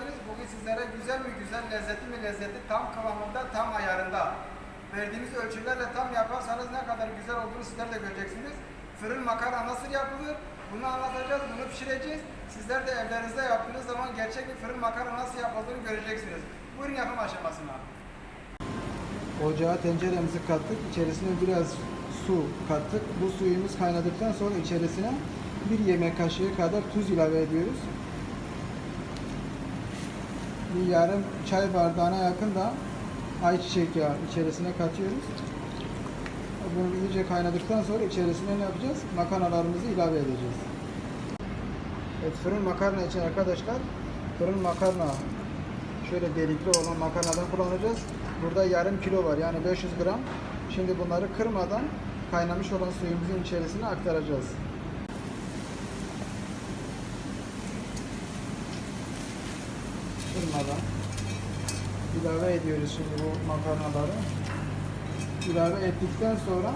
geldiniz. Bugün sizlere güzel mi güzel, lezzetli mi lezzetli, tam kıvamında, tam ayarında verdiğimiz ölçülerle tam yaparsanız ne kadar güzel olduğunu sizler de göreceksiniz. Fırın makarna nasıl yapılır? Bunu anlatacağız, bunu pişireceğiz. Sizler de evlerinizde yaptığınız zaman gerçek bir fırın makarna nasıl yapıldığını göreceksiniz. Buyurun yapım aşamasına. Ocağa tenceremizi kattık. İçerisine biraz su kattık. Bu suyumuz kaynadıktan sonra içerisine bir yemek kaşığı kadar tuz ilave ediyoruz. Bir yarım çay bardağına yakın da ayçiçek yağı içerisine katıyoruz. Bunu iyice kaynadıktan sonra içerisine ne yapacağız? Makarnalarımızı ilave edeceğiz. Evet, fırın makarna için arkadaşlar fırın makarna şöyle delikli olan makarnadan kullanacağız. Burada yarım kilo var yani 500 gram. Şimdi bunları kırmadan kaynamış olan suyumuzun içerisine aktaracağız. Kırmadan ilave ediyoruz şimdi bu makarnaları. İlave ettikten sonra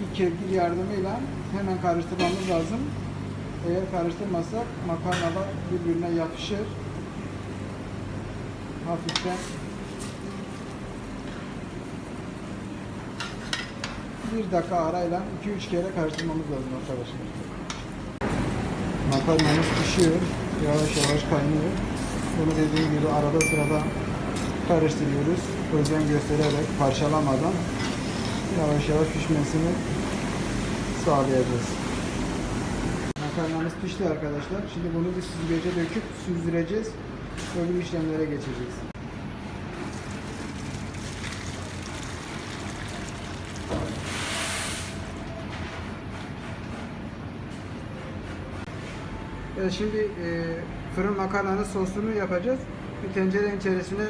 bir kevgir yardımıyla hemen karıştırmamız lazım. Eğer karıştırmazsak makarnalar birbirine yapışır. Hafiften bir dakika arayla 2-3 kere karıştırmamız lazım arkadaşlar. Makarnamız pişiyor. Yavaş yavaş kaynıyor. Bunu dediğim gibi arada sırada karıştırıyoruz. Özen göstererek parçalamadan yavaş yavaş pişmesini sağlayacağız. Makarnamız pişti arkadaşlar. Şimdi bunu bir süzgece döküp süzdüreceğiz. Öbür işlemlere geçeceğiz. Evet, şimdi e, fırın makarnanın sosunu yapacağız. Bir tencerenin içerisine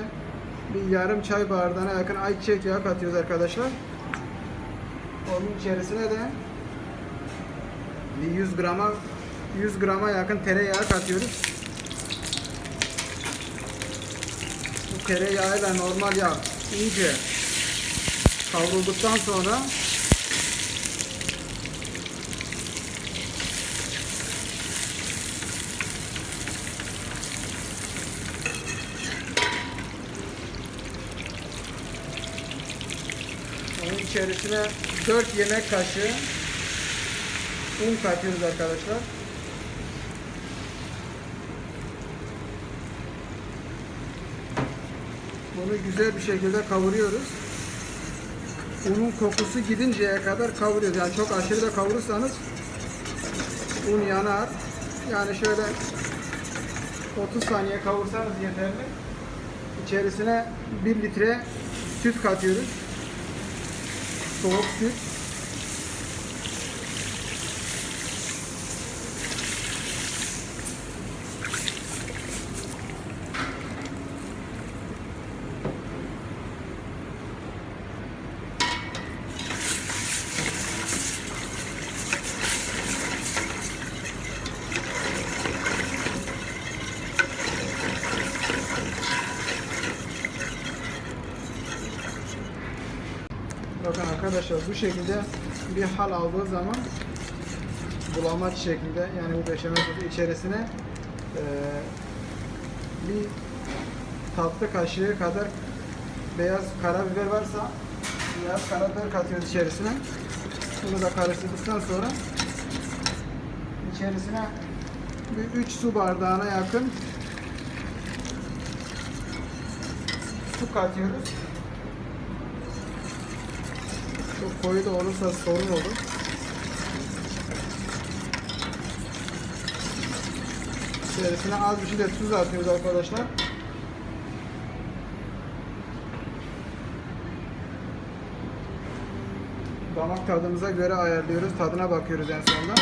bir yarım çay bardağına yakın ayçiçek yağı katıyoruz arkadaşlar. Onun içerisine de bir 100 grama 100 grama yakın tereyağı katıyoruz. Bu tereyağıyla normal yağ iyice kavrulduktan sonra Onun içerisine 4 yemek kaşığı un katıyoruz arkadaşlar. Bunu güzel bir şekilde kavuruyoruz. Unun kokusu gidinceye kadar kavuruyoruz. Yani çok aşırı da kavurursanız un yanar. Yani şöyle 30 saniye kavursanız yeterli. İçerisine 1 litre süt katıyoruz soğuk süt. Bakın arkadaşlar bu şekilde bir hal aldığı zaman bulamaç şeklinde yani bu beşamel sosu içerisine eee, bir tatlı kaşığı kadar beyaz karabiber varsa beyaz karabiber katıyoruz içerisine. Bunu da karıştırdıktan sonra içerisine bir 3 su bardağına yakın su katıyoruz. Çok koyu da olursa sorun olur. İçerisine az bir şey de tuz atıyoruz arkadaşlar. Damak tadımıza göre ayarlıyoruz. Tadına bakıyoruz en sonunda.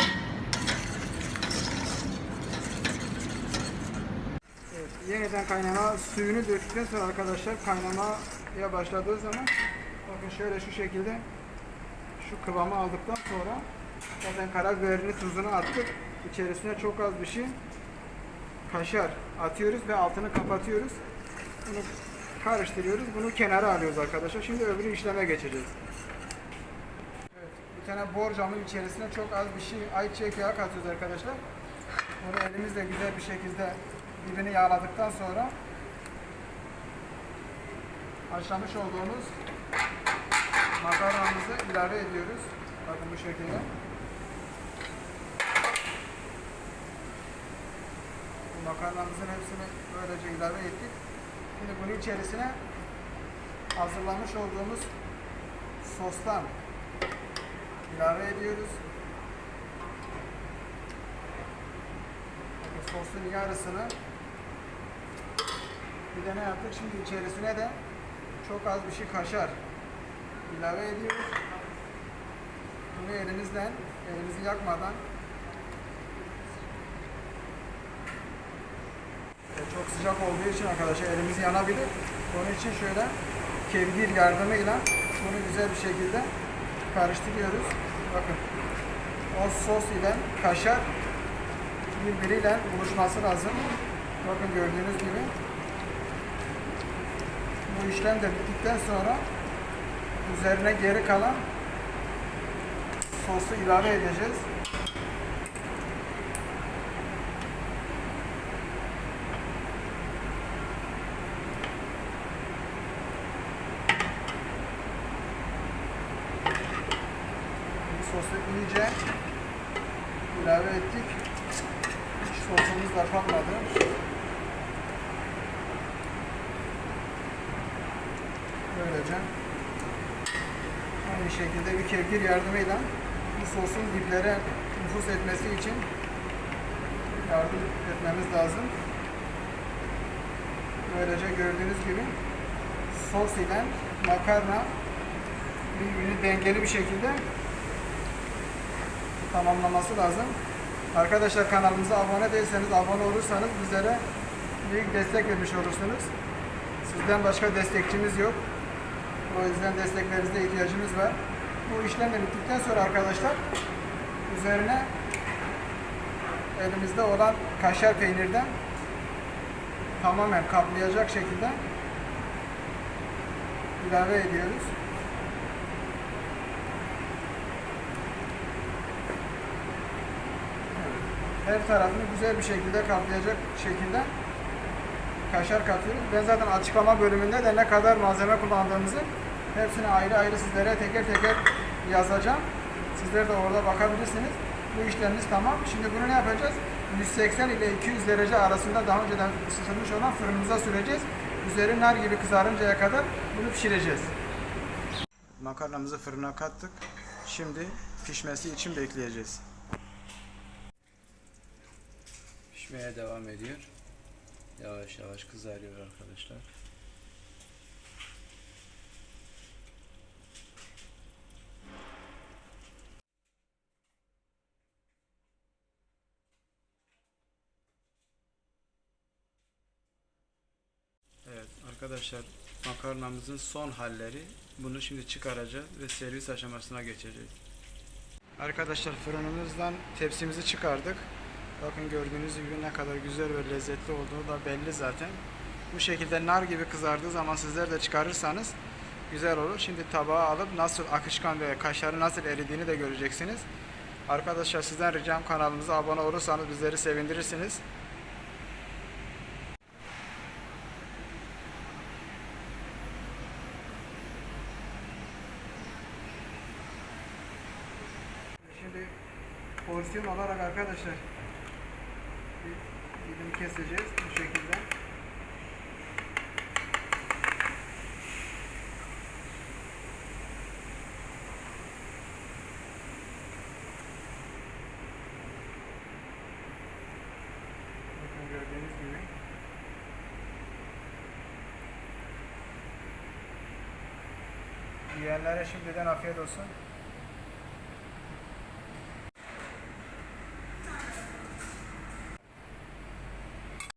Yeniden kaynama suyunu döktükten sonra arkadaşlar kaynamaya başladığı zaman bakın şöyle şu şekilde şu kıvamı aldıktan sonra zaten karabiberini tuzunu attık. İçerisine çok az bir şey kaşar atıyoruz ve altını kapatıyoruz. Bunu karıştırıyoruz. Bunu kenara alıyoruz arkadaşlar. Şimdi öbür işleme geçeceğiz. Evet, bir tane borcamın içerisine çok az bir şey ayçiçek yağı katıyoruz arkadaşlar. Bunu elimizle güzel bir şekilde dibini yağladıktan sonra haşlamış olduğumuz makarnamızı ilave ediyoruz. Bakın bu şekilde. Bu makarnamızın hepsini böylece ilave ettik. Şimdi bunun içerisine hazırlamış olduğumuz sostan ilave ediyoruz. Bakın sosun yarısını bir de ne yaptık? Şimdi içerisine de çok az bir şey kaşar ilave ediyoruz. Bunu elimizden, elimizi yakmadan e, çok sıcak olduğu için arkadaşlar elimiz yanabilir. Onun için şöyle kevgir yardımıyla bunu güzel bir şekilde karıştırıyoruz. Bakın o sos ile kaşar birbiriyle buluşması lazım. Bakın gördüğünüz gibi bu işlem de bittikten sonra üzerine geri kalan sosu ilave edeceğiz. Sosu iyice ilave ettik. Hiç sosumuz da. Böylece aynı şekilde bir kevgir yardımıyla bu sosun diplere nüfus etmesi için yardım etmemiz lazım. Böylece gördüğünüz gibi sos ile makarna birbirini dengeli bir şekilde tamamlaması lazım. Arkadaşlar kanalımıza abone değilseniz abone olursanız bizlere büyük destek vermiş olursunuz. Sizden başka destekçimiz yok. O yüzden desteklerinize ihtiyacımız var. Bu işlem de bittikten sonra arkadaşlar üzerine elimizde olan kaşar peynirden tamamen kaplayacak şekilde ilave ediyoruz. Her tarafını güzel bir şekilde kaplayacak şekilde kaşar katıyoruz. Ben zaten açıklama bölümünde de ne kadar malzeme kullandığımızı hepsini ayrı ayrı sizlere teker teker yazacağım. Sizler de orada bakabilirsiniz. Bu işlemimiz tamam. Şimdi bunu ne yapacağız? 180 ile 200 derece arasında daha önceden ısıtılmış olan fırınımıza süreceğiz. Üzeri nar gibi kızarıncaya kadar bunu pişireceğiz. Makarnamızı fırına kattık. Şimdi pişmesi için bekleyeceğiz. Pişmeye devam ediyor. Yavaş yavaş kızarıyor arkadaşlar. Evet arkadaşlar makarnamızın son halleri. Bunu şimdi çıkaracağız ve servis aşamasına geçeceğiz. Arkadaşlar fırınımızdan tepsimizi çıkardık. Bakın gördüğünüz gibi ne kadar güzel ve lezzetli olduğu da belli zaten. Bu şekilde nar gibi kızardığı zaman sizler de çıkarırsanız güzel olur. Şimdi tabağa alıp nasıl akışkan ve kaşarı nasıl eridiğini de göreceksiniz. Arkadaşlar sizden ricam kanalımıza abone olursanız bizleri sevindirirsiniz. Şimdi porsiyon olarak arkadaşlar bir dilim keseceğiz bu şekilde. Bakın gördüğünüz gibi. Yiyenlere şimdiden afiyet olsun.